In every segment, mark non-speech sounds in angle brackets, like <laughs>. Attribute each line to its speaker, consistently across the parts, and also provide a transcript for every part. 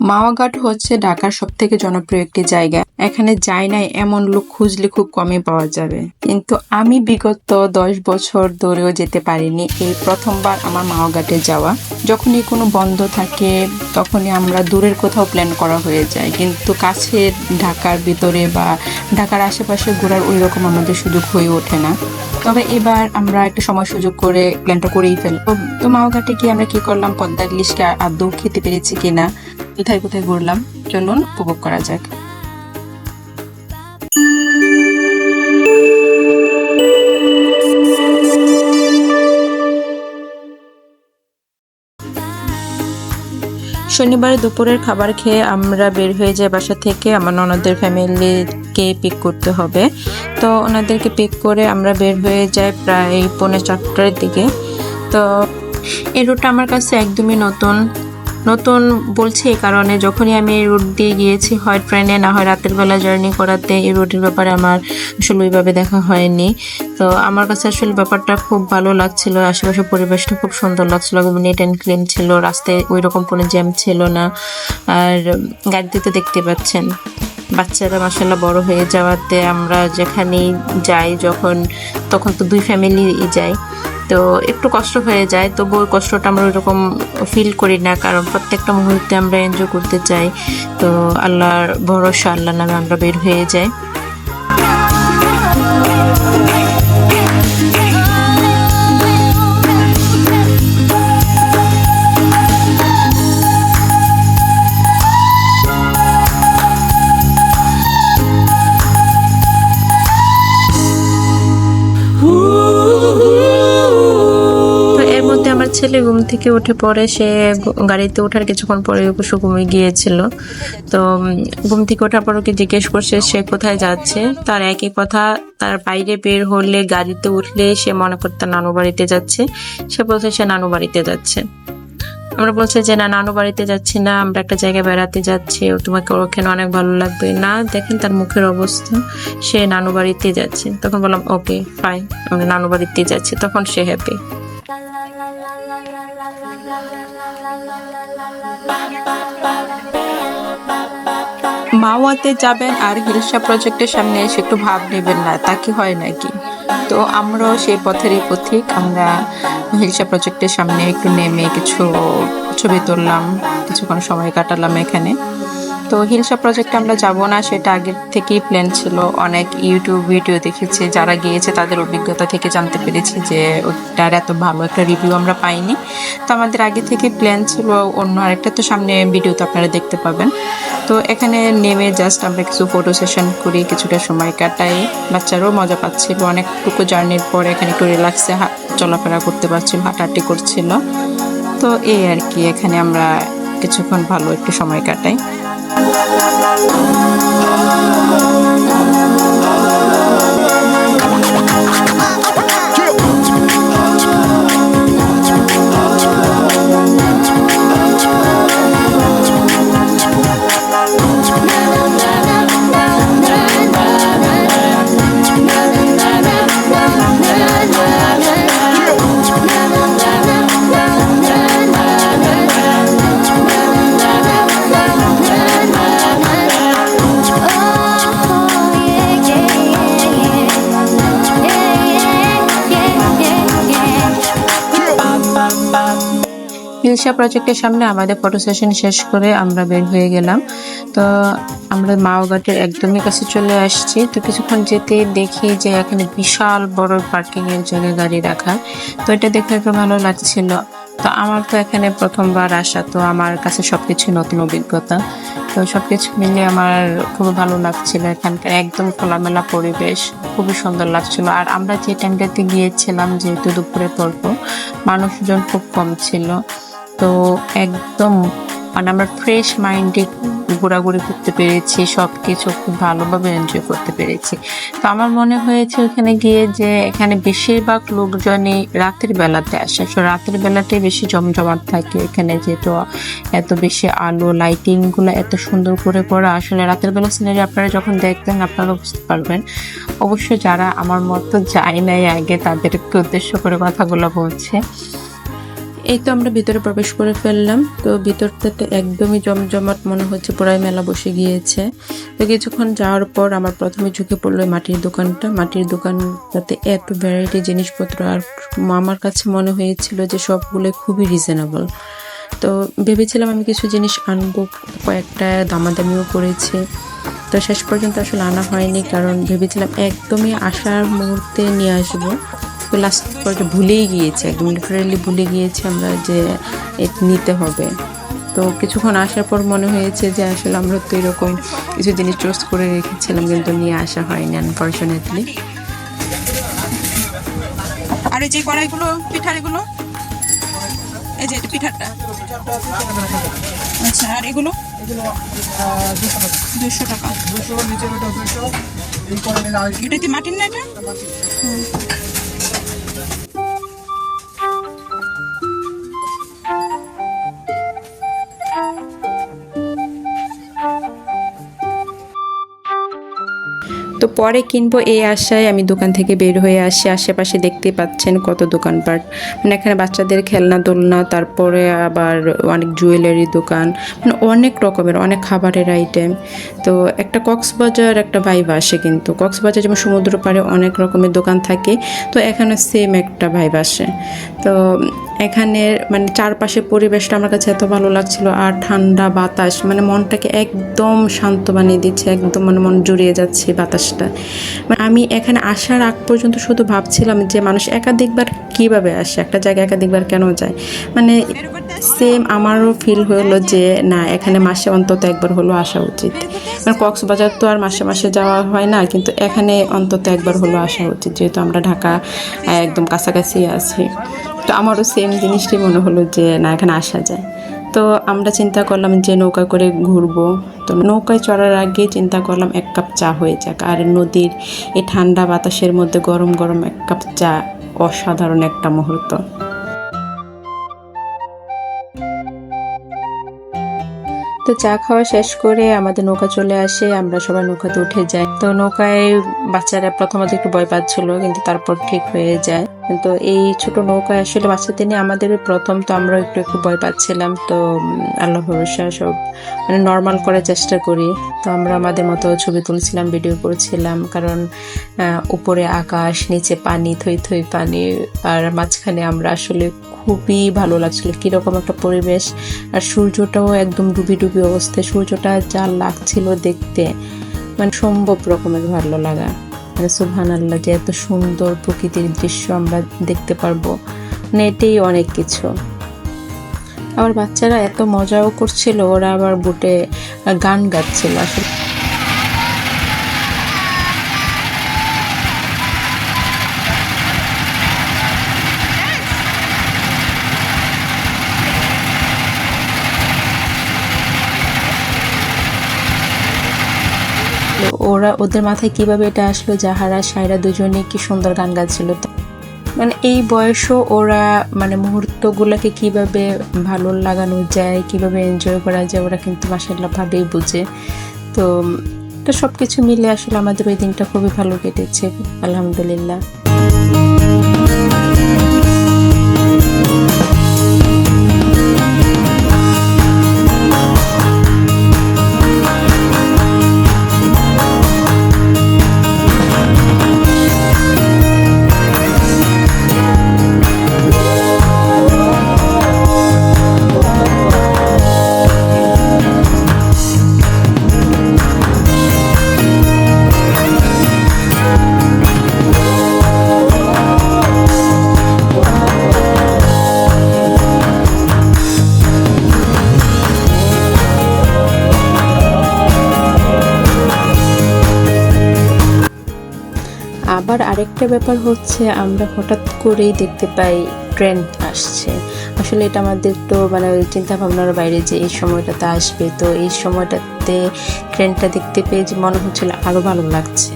Speaker 1: মাওয়াঘাট হচ্ছে ঢাকার সব থেকে জনপ্রিয় একটি জায়গা। এখানে যাই নাই এমন লোক খুঁজলে খুব কমই পাওয়া যাবে। কিন্তু আমি বিগত দশ বছর ধরেও যেতে পারিনি এই প্রথমবার আমার মাওয়াঘাটে যাওয়া। যখনই কোনো বন্ধ থাকে, তখনই আমরা দূরের কোথাও প্ল্যান করা হয়ে যায়। কিন্তু কাছে ঢাকার ভিতরে বা ঢাকার আশেপাশে ঘোরার ওই রকম আমাদের সুযোগ হয়ে ওঠে না। তবে এবার আমরা একটা সময় সুযোগ করে প্ল্যানটা করেই ফেলব তো মাওঘাটে গিয়ে আমরা কি করলাম? পদ্মার ইলিশকে আদৌ খেতে পেরেছি কিনা? কোথায় কোথায় ঘুরলাম? চলুন উপভোগ করা যাক। শনিবার দুপুরের খাবার খেয়ে আমরা বের হয়ে যাই বাসা থেকে। আমার ননদের ফ্যামিলিকে পিক করতে হবে। তো ওনাদেরকে পিক করে আমরা বের হয়ে যাই প্রায় পৌনে চারটার দিকে। তো এই রুটটা আমার কাছে একদমই নতুন। নতুন বলছি এই কারণে যখনই আমি এই রুট দিয়ে গিয়েছি, হয় ট্রেনে না হয় রাতের বেলা জার্নি করাতে, এই রুটের ব্যাপারে আমার আসলে ওইভাবে দেখা হয়নি। তো আমার কাছে আসলে ব্যাপারটা খুব ভালো লাগছিল আশেপাশে পরিবেশটা খুব সুন্দর লাগছিল নেট অ্যান্ড ক্লিন ছিল, রাস্তায় ওই রকম কোনো জ্যাম ছিল না, আর গাড়িতে তো দেখতে পাচ্ছেন। বাচ্চারা মাসাল্লাহ বড় হয়ে যাওয়াতে আমরা যেখানেই যাই যখন, তখন তো দুই ফ্যামিলি যাই। তো একটু কষ্ট হয়ে যায় তবু ওই কষ্টটা আমরা ওইরকম ফিল করি না, কারণ প্রত্যেকটা মুহূর্তে আমরা এনজয় করতে চাই। তো আল্লাহর ভরসা আল্লাহ নামে আমরা বের হয়ে যাই। ছেলে ঘুম থেকে উঠে পড়ে, সে গাড়িতে ওঠার কিছুক্ষণ পরে কুসু ঘুমিয়ে গিয়েছিল। তো ঘুম থেকে ওঠার পর ওকে জিজ্ঞেস করছে, সে কোথায় যাচ্ছে? তার একই কথা, তার বাইরে বের হলে, গাড়িতে উঠলে সে মনে করতে নানু বাড়িতে যাচ্ছে। সে বলছে, সে নানু বাড়িতে যাচ্ছে। আমরা বলছে যে, না, নানু বাড়িতে যাচ্ছি না, আমরা একটা জায়গায় বেড়াতে যাচ্ছি ও তোমাকে ওখানে অনেক ভালো লাগবে। না, দেখেন তার মুখের অবস্থা, সে নানু বাড়িতে যাচ্ছে। তখন বললাম, ওকে ফাইন আমরা নানু বাড়িতে যাচ্ছি। তখন সে হ্যাপি মাওয়াতে যাবেন আর হিলসা প্রজেক্টের সামনে এসে একটু ভাব নেবেন না, তা কি হয় নাকি? তো আমরাও সেই পথেরই পথিক, আমরা হিলসা প্রজেক্টের সামনে একটু নেমে কিছু ছবি তুললাম, কিছুক্ষণ সময় কাটালাম এখানে। তো হিলসা প্রজেক্টে আমরা যাব না, সেটা আগের থেকেই প্ল্যান ছিল। অনেক ইউটিউব ভিডিও দেখেছি, যারা গিয়েছে তাদের অভিজ্ঞতা থেকে জানতে পেরেছি যে ওটার এত ভালো একটা রিভিউ আমরা পাইনি। তো আমাদের আগে থেকে প্ল্যান ছিল, অন্য আরেকটা তো সামনে ভিডিও তো আপনারা দেখতে পাবেন। তো এখানে নেমে জাস্ট আমরা কিছু ফটো সেশন করি, কিছুটা সময় কাটাই। বাচ্চারাও মজা পাচ্ছিল, অনেকটুকু জার্নির পরে এখানে একটু রিল্যাক্সে চলাফেরা করতে পারছিল, হাঁটাহাঁটি করছিল। তো এই আর কি, এখানে আমরা কিছুক্ষণ ভালো একটু সময় কাটাই। la la la la. Hilsa প্রজেক্টের সামনে আমাদের ফটো সেশন শেষ করে আমরা বের হয়ে গেলাম। তো আমরা মাওঘাটের একদমই কাছে চলে আসছি। তো কিছুক্ষণ যেতে দেখি যে এখানে বিশাল বড় পার্কিং এর জায়গায় গাড়ি রাখা। তো এটা দেখে একটু ভালো লাগছিল। তো আমার তো এখানে প্রথমবার আসা, তো আমার কাছে সবকিছু নতুন অভিজ্ঞতা। তো সবকিছু মিলিয়ে আমার খুবই ভালো লাগছিল এখানকার একদম খোলামেলা পরিবেশ, খুবই সুন্দর লাগছিল। আর আমরা যে টাইমটাতে গিয়েছিলাম যেহেতু দুপুরে পর্ব মানুষজন খুব কম ছিল। তো একদম মানে আমরা ফ্রেশ মাইন্ডে ঘোরাঘুরি করতে পেরেছি সব কিছু খুব ভালোভাবে এনজয় করতে পেরেছি। তো আমার মনে হয়েছে ওখানে গিয়ে যে এখানে বেশিরভাগ লোকজনই রাতের বেলাতে আসে। তো রাতের বেলাতে বেশি জমজমাট থাকে এখানে যেহেতু এত বেশি আলো লাইটিংগুলো এত সুন্দর করে করা। আসলে রাতের বেলা সিনারি আপনারা যখন দেখবেন, আপনারা বুঝতে পারবেন। অবশ্য যারা আমার মতো যায় নাই আগে, তাদেরকে উদ্দেশ্য করে কথাগুলো বলছে। এই তো আমরা ভিতরে প্রবেশ করে ফেললাম। তো ভিতরটা তো একদমই জমজমাট মনে হচ্ছে, পুরাই মেলা বসে গিয়েছে। তো কিছুক্ষণ যাওয়ার পর আমার প্রথমে ঝুঁকে পড়ল মাটির দোকানটা। মাটির দোকানটাতে এত ভ্যারাইটি জিনিসপত্র আর আমার কাছে মনে হয়েছিল যে সবগুলো খুবই রিজনেবল তো ভেবেছিলাম আমি কিছু জিনিস আনব, কয়েকটা দামাদামিও করেছি। তো শেষ পর্যন্ত আসলে আনা হয়নি, কারণ ভেবেছিলাম একদমই আসার মুহূর্তে নিয়ে আসব। তো লাস্ট পর্যন্ত ভুলেই গিয়েছি একদম লিটারেলি ভুলে গিয়েছি আমরা যে এটা নিতে হবে। তো কিছুক্ষণ আসার পর মনে হয়েছে যে আসলে আমরা তো এরকম কিছু জিনিস চুজ করে রেখেছিলাম কিন্তু নিয়ে আসা হয়নি আনফর্চুনেটলি
Speaker 2: আর এই যে কড়াইগুলো পিঠার এগুলো এই যে এটা পিঠারটা আচ্ছা আর এগুলো? দুশো টাকা। এটা কি মাটির না এটা
Speaker 1: পরে কিনবো এই আশায় আমি দোকান থেকে বের হয়ে আসি। আশেপাশে দেখতে পাচ্ছেন কত দোকানপাট। মানে এখানে বাচ্চাদের খেলনা, দোলনা, তারপরে আবার অনেক জুয়েলারি দোকান। মানে অনেক রকমের, অনেক খাবারের আইটেম তো একটা কক্সবাজার একটা ভাইব আসে কিন্তু। কক্সবাজার যেমন সমুদ্র পাড়ে অনেক রকমের দোকান থাকে, তো এখানে সেম একটা ভাইব আসে। তো এখানের মানে চারপাশে পরিবেশটা আমার কাছে এত ভালো লাগছিল, আর ঠান্ডা বাতাস মানে মনটাকে একদম শান্ত বানিয়ে দিচ্ছে, একদম মানে মন জুড়িয়ে যাচ্ছে বাতাসটা। মানে আমি এখানে আসার আগ পর্যন্ত শুধু ভাবছিলাম যে মানুষ একাধিকবার কীভাবে আসে, একটা জায়গায় একাধিকবার কেন যায়? মানে সেম আমারও ফিল হলো যে না, এখানে মাসে অন্তত একবার হলো আসা উচিত। মানে কক্সবাজার তো আর মাসে মাসে যাওয়া হয় না, কিন্তু এখানে অন্তত একবার হলো আসা উচিত, যেহেতু আমরা ঢাকা একদম কাছাকাছি আছি। তো আমারও সেম জিনিসটি মনে হলো যে না, এখানে আসা যায়। তো আমরা চিন্তা করলাম যে নৌকা করে ঘুরবো। তো নৌকায় চড়ার আগে চিন্তা করলাম এক কাপ চা হয়ে যাক। আর নদীর এই ঠান্ডা বাতাসের মধ্যে গরম গরম এক কাপ চা অসাধারণ একটা মুহূর্ত। তো চা খাওয়া শেষ করে আমাদের নৌকা চলে আসে, আমরা সবাই নৌকাতে উঠে যাই। তো নৌকায় বাচ্চারা প্রথমত একটু ভয় পাচ্ছিল, কিন্তু তারপর ঠিক হয়ে যায়। তো এই ছোট নৌকায় আসলে বাচ্চাদের নিয়ে আমাদের প্রথম তো আমরা একটু একটু ভয় পাচ্ছিলাম। তো আল্লাহ ভরসা সব মানে নর্মাল করার চেষ্টা করি। তো আমরা আমাদের মতো ছবি তুলছিলাম ভিডিও করছিলাম। কারণ উপরে আকাশ, নিচে পানি, থই থই পানি। আর মাঝখানে আমরা আসলে খুবই ভালো লাগছিল। কীরকম একটা পরিবেশ। আর সূর্যটাও একদম ডুবি ডুবি অবস্থায়, সূর্যটা যা লাগছিল দেখতে মানে সম্ভব রকমের ভালো লাগা। সুবহান আল্লাহ যে এত সুন্দর প্রকৃতির দৃশ্য আমরা দেখতে পারব। নেটেই অনেক কিছু। আমার বাচ্চারা এত মজাও করছিল, ওরা আবার বুটে গান গাচ্ছিল। আসলে ওরা ওদের মাথায় কীভাবে এটা আসলো যাহারা সায়রা দুজনে কি সুন্দর গান গাচ্ছিল। মানে এই বয়সও ওরা মানে মুহূর্তগুলোকে কীভাবে ভালো লাগানো যায়, কীভাবে এনজয় করা যায়, ওরা কিন্তু মাসাল্লাহ ভাবেই বুঝে। তো তো সব কিছু মিলে আসলে আমাদের ওই দিনটা খুবই ভালো কেটেছে, আলহামদুলিল্লাহ। আরেকটা ব্যাপার হচ্ছে, আমরা হঠাৎ করেই দেখতে পাই ট্রেন আসছে। আসলে এটা আমাদের তো মানে চিন্তা ভাবনার বাইরে যে এই সময়টাতে আসবে। তো এই সময়টাতে ট্রেনটা দেখতে পেয়ে যে মনে হচ্ছিল আরও ভালো লাগছে।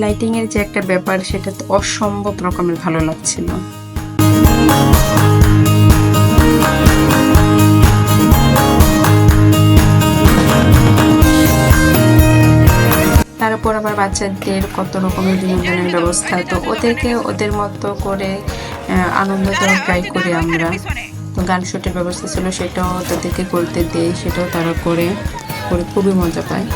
Speaker 1: সন্ধ্যার সময় লাইটিং এর যে একটা ব্যাপার, সেটা তো অসম্ভব রকমের ভালো লাগছিল। তারপর আবার বাচ্চাদের কত রকমের বিনোদনের ব্যবস্থা, তো ওদেরকে ওদের মতো করে আনন্দ ট্রাই করি আমরা। তো গান শুটের ব্যবস্থা ছিল, সেটাও তাদেরকে করতে দেই, সেটাও তারা করে করে খুবই মজা পায়।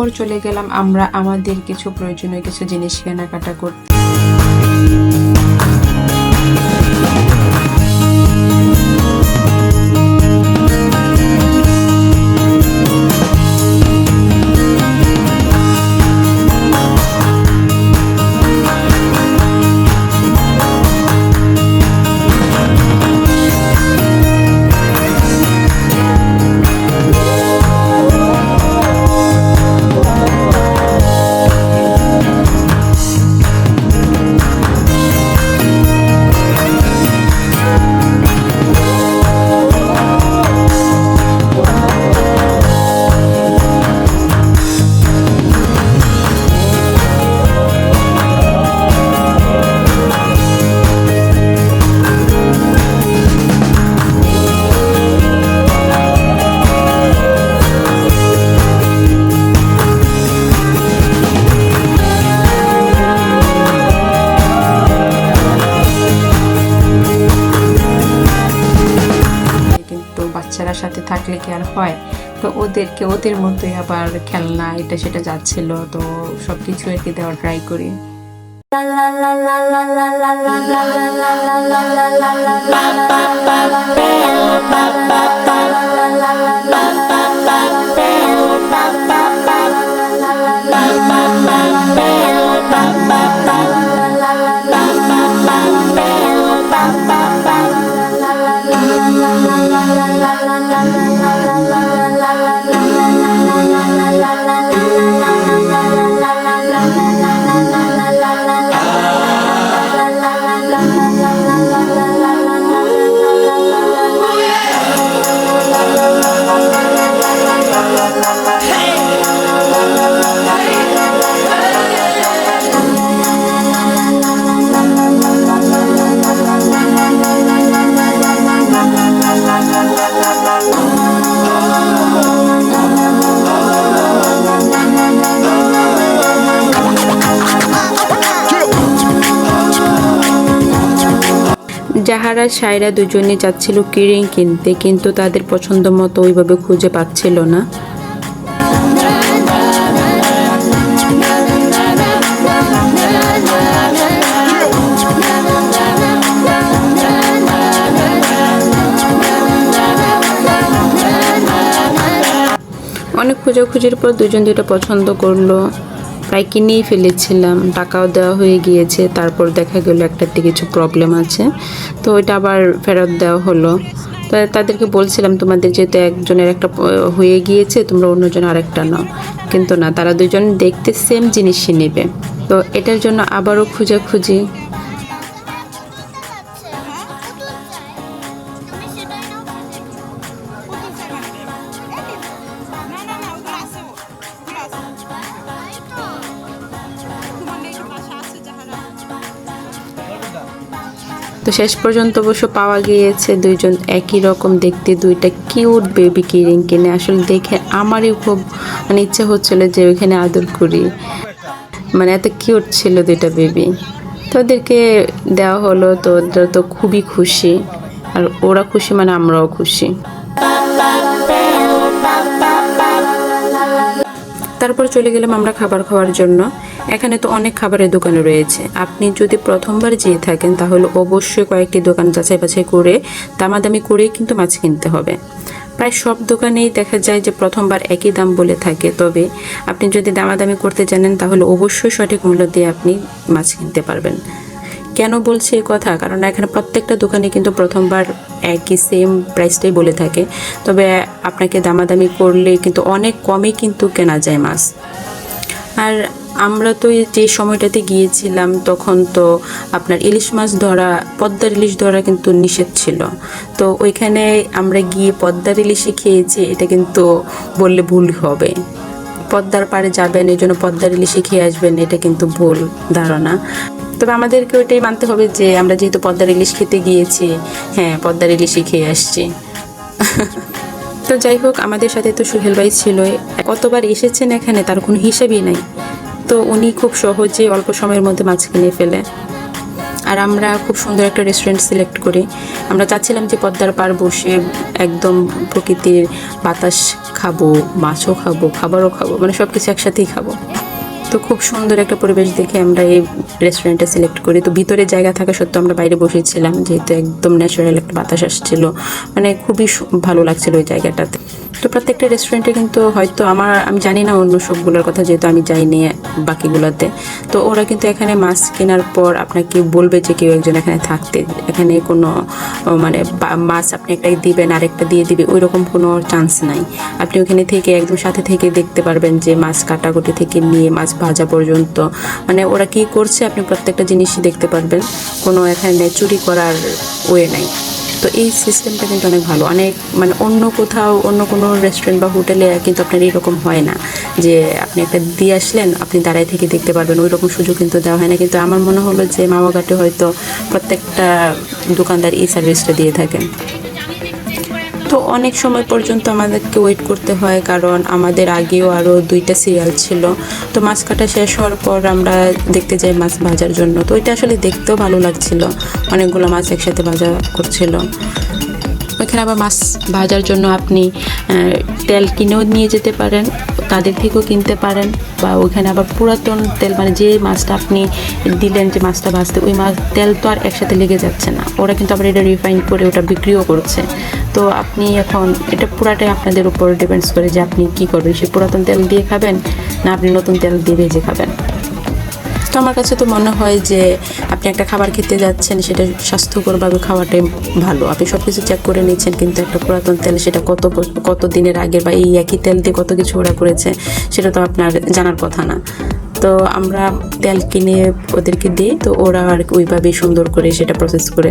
Speaker 1: তারপর চলে গেলাম আমরা আমাদের কিছু প্রয়োজনীয় কিছু জিনিস কেনাকাটা করতে। থাকলে কি আর হয়? তো ওদেরকে, ওদের মতোই আবার খেলনা, এটা সেটা যাচ্ছিল, তো সবকিছু আর কি দেওয়ার ট্রাই করি। যাহারা সায়রা দুজনে যাচ্ছিল কিরিং কিনতে, কিন্তু তাদের পছন্দ মতো ওইভাবে খুঁজে পাচ্ছিল না। অনেক খোঁজাখুঁজির পর দুজন দুটো পছন্দ করল। প্রায় কিনেই ফেলেছিলাম, টাকাও দেওয়া হয়ে গিয়েছে, তারপর দেখা গেল একটাতে কিছু প্রবলেম আছে। তো ওইটা আবার ফেরত দেওয়া হলো। তাদেরকে বলছিলাম, তোমাদের যেহেতু একজনের একটা হয়ে গিয়েছে, তোমরা অন্যজন আরেকটা নাও। কিন্তু না, তারা দুজন দেখতে সেম জিনিসই নেবে। তো এটার জন্য আবারও খুঁজাখুঁজি। শেষ পর্যন্ত অবশ্য পাওয়া গিয়েছে দুইজন একই রকম দেখতে, দুইটা কিউট বেবি কিরিং কিনে। আসলে দেখে আমারই খুব মানে ইচ্ছা হচ্ছিল যে ওইখানে আদর করি। মানে এত কিউট ছিল দুইটা বেবি তো ওদেরকে দেওয়া হলো, তো ওদের তো খুবই খুশি। আর ওরা খুশি মানে আমরাও খুশি। তারপর চলে গেলাম আমরা খাবার খাওয়ার জন্য। এখানে তো অনেক খাবারের দোকান রয়েছে। আপনি যদি প্রথমবার যেয়ে থাকেন, তাহলে অবশ্যই কয়েকটি দোকান যাচাই বাছাই করে, দামাদামি করেই কিন্তু মাছ কিনতে হবে। প্রায় সব দোকানেই দেখা যায় যে প্রথমবার একই দাম বলে থাকে। তবে আপনি যদি দামাদামি করতে জানেন, তাহলে অবশ্যই সঠিক মূল্য দিয়ে আপনি মাছ কিনতে পারবেন। কেন বলছি এ কথা? কারণ এখানে প্রত্যেকটা দোকানে কিন্তু প্রথমবার একই সেম প্রাইসটাই বলে থাকে। তবে আপনাকে দামাদামি করলে কিন্তু অনেক কমে কিন্তু কেনা যায় মাছ। আর আমরা তো যে সময়টাতে গিয়েছিলাম, তখন তো আপনার ইলিশ মাছ ধরা, পদ্মার ইলিশ ধরা কিন্তু নিষেধ ছিল। তো ওইখানে আমরা গিয়ে পদ্মার ইলিশই খেয়েছি, এটা কিন্তু বললে ভুল হবে। পদ্মার পাড়ে যাবেন এই জন্য পদ্মার ইলিশে খেয়ে আসবেন, এটা কিন্তু ভুল ধারণা। তবে আমাদেরকে ওইটাই মানতে হবে যে আমরা যেহেতু পদ্মার ইলিশ খেতে গিয়েছি হ্যাঁ পদ্মার ইলিশই খেয়ে আসছি। <laughs> তো যাই হোক, আমাদের সাথে তো সুহেল ভাই ছিলই। কতবার এসেছেন এখানে তার কোনো হিসেবই নাই। তো উনি খুব সহজে অল্প সময়ের মধ্যে মাছ কিনে ফেলে। আর আমরা খুব সুন্দর একটা রেস্টুরেন্ট সিলেক্ট করি। আমরা চাচ্ছিলাম যে পদ্মার পার বসে একদম প্রকৃতির বাতাস খাব, মাছও খাব, খাবারও খাব মানে সব কিছু একসাথেই খাব। তো খুব সুন্দর একটা পরিবেশ দেখে আমরা এই রেস্টুরেন্টটা সিলেক্ট করি। তো ভিতরে জায়গা থাকা সত্ত্বেও আমরা বাইরে বসেছিলাম, যেহেতু একদম ন্যাচারাল একটা বাতাস আসছিল। মানে খুবই ভালো লাগছিল ওই জায়গাটাতে। তো প্রত্যেকটা রেস্টুরেন্টে কিন্তু হয়তো আমার, আমি জানি না অন্য সবগুলোর কথা, যেহেতু আমি যাইনি বাকিগুলোতে। তো ওরা কিন্তু এখানে মাছ কেনার পর আপনাকে বলবে যে কেউ একজন এখানে থাকতে, এখানে কোনো মানে মাছ আপনি একটা দিবেন, আরেকটা দিয়ে দিবে ওই রকম কোনো চান্স নাই। আপনি ওখানে থেকে একদম সাথে থেকে দেখতে পারবেন যে মাছ কাটাকুটি থেকে নিয়ে মাছ ভাজা পর্যন্ত। মানে ওরা কি করছে, আপনি প্রত্যেকটা জিনিসই দেখতে পারবেন। কোনো এখানে চুরি করার ওয়ে নাই। তো এই সিস্টেমটা কিন্তু অনেক ভালো। অনেক মানে অন্য কোথাও, অন্য কোনো রেস্টুরেন্ট বা হোটেলে কিন্তু আপনার এরকম হয় না যে আপনি একটা দিয়ে আসলেন, আপনি দাঁড়ায় থেকে দেখতে পারবেন ওই রকম সুযোগ কিন্তু দেওয়া হয় না। কিন্তু আমার মনে হলো যে মামাঘাটে হয়তো প্রত্যেকটা দোকানদার এই সার্ভিসটা দিয়ে থাকেন। তো অনেক সময় পর্যন্ত আমাদেরকে ওয়েট করতে হয়, কারণ আমাদের আগেও আরও দুইটা সিরিয়াল ছিল। তো মাছ কাটা শেষ হওয়ার পর আমরা দেখতে যাই মাছ ভাজার জন্য। তো ওইটা আসলে দেখতেও ভালো লাগছিল। অনেকগুলো মাছ একসাথে ভাজা করছিল ওইখানে আবার মাছ ভাজার জন্য আপনি তেল কিনেও নিয়ে যেতে পারেন, তাদের থেকেও কিনতে পারেন, বা ওইখানে আবার পুরাতন তেল মানে যে মাছটা আপনি দিলেন, যে মাছটা ভাজতে, ওই মাছ, তেল তো আর একসাথে লেগে যাচ্ছে না। ওরা কিন্তু আবার এটা রিফাইন করে ওটা বিক্রিও করছে। তো আপনি এখন, এটা পুরাটাই আপনাদের উপর ডিপেন্ডস করে যে আপনি কি করবেন সে পুরাতন তেল দিয়ে খাবেন, না আপনি নতুন তেল দিয়ে ভেজে খাবেন। তো আমার কাছে তো মনে হয় যে আপনি একটা খাবার খেতে যাচ্ছেন, সেটা স্বাস্থ্যকরভাবে খাওয়াটাই ভালো। আপনি সব কিছু চেক করে নিচ্ছেন কিন্তু একটা পুরাতন তেল, সেটা কত কত দিনের আগে বা এই একই তেল দিয়ে কত কিছু ওরা করেছে, সেটা তো আপনার জানার কথা না। তো আমরা তেল কিনে ওদেরকে দিই, তো ওরা আর ওইভাবেই সুন্দর করে সেটা প্রসেস করে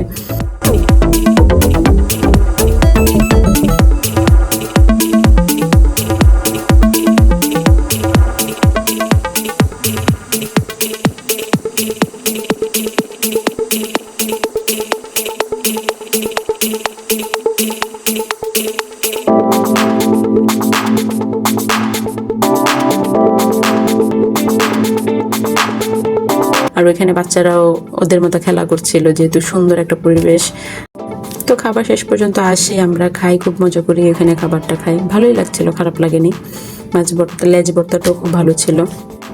Speaker 1: ওইখানে বাচ্চারাও ওদের মতো খেলা করছিল, যেহেতু সুন্দর একটা পরিবেশ। তো খাবার শেষ পর্যন্ত আসি, আমরা খাই, খুব মজা করি এখানে খাবারটা খাই। ভালোই লাগছিল, খারাপ লাগেনি। মাছ ভর্তা, লেজ ভর্তাটাও খুব ভালো ছিল।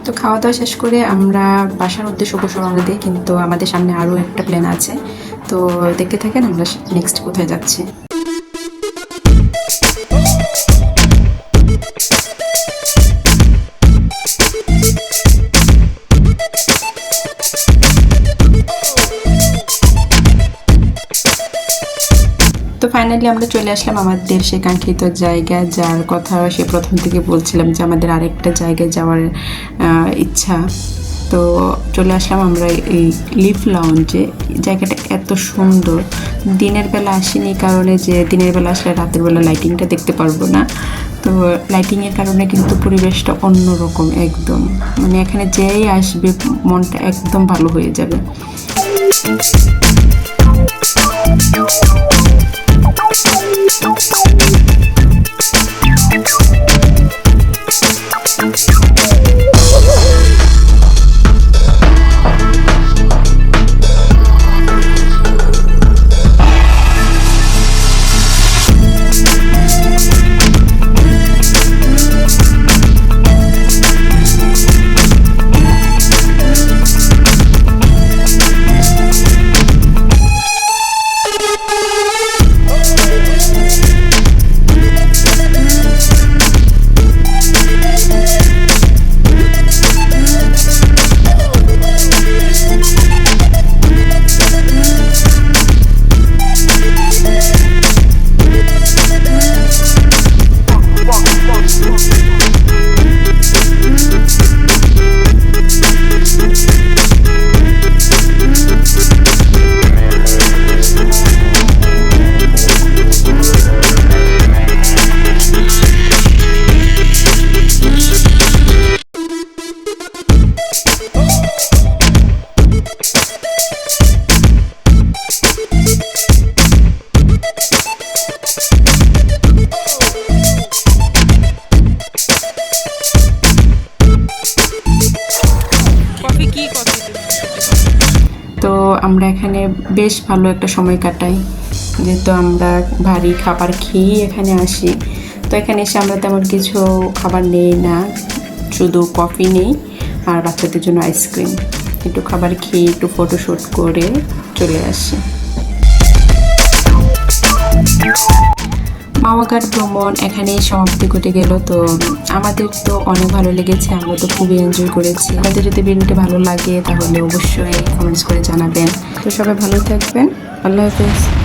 Speaker 1: তো খাওয়া দাওয়া শেষ করে আমরা বাসার উদ্দেশ্য রওনা দিই কিন্তু আমাদের সামনে আরও একটা প্ল্যান আছে। তো দেখতে থাকেন, আমরা নেক্সট কোথায় যাচ্ছি। তো ফাইনালি আমরা চলে আসলাম আমাদের সে কাঙ্ক্ষিত জায়গা, যার কথা সে প্রথম থেকে বলছিলাম যে আমাদের আরেকটা জায়গায় যাওয়ার ইচ্ছা। তো চলে আসলাম আমরা এই লিফ লাউঞ্জে জায়গাটা এত সুন্দর। দিনের বেলা আসিনি কারণে যে দিনের বেলা আসলে রাতের বেলা লাইটিংটা দেখতে পারব না। তো লাইটিংয়ের কারণে কিন্তু পরিবেশটা অন্যরকম একদম। মানে এখানে যেই আসবে মনটা একদম ভালো হয়ে যাবে। তো আমরা এখানে বেশ ভালো একটা সময় কাটাই। যেহেতু আমরা ভারী খাবার খেয়েই এখানে আসি। তো এখানে এসে আমরা তেমন কিছু খাবার নেই না। শুধু কফি নেই আর বাচ্চাদের জন্য আইসক্রিম একটু খাবার খেয়ে একটু ফটোশ্যুট করে চলে আসি। মাওয়াঘাট ভ্রমণ এখানে সমাপ্তি ঘটে গেল। তো আমাদের তো অনেক ভালো লেগেছে, আমরা তো খুবই এনজয় করেছি। আমাদের যদি ভিডিওটি ভালো লাগে, তাহলে অবশ্যই কমেন্টস করে জানাবেন। তো সবাই ভালো থাকবেন। আল্লাহ হাফেজ।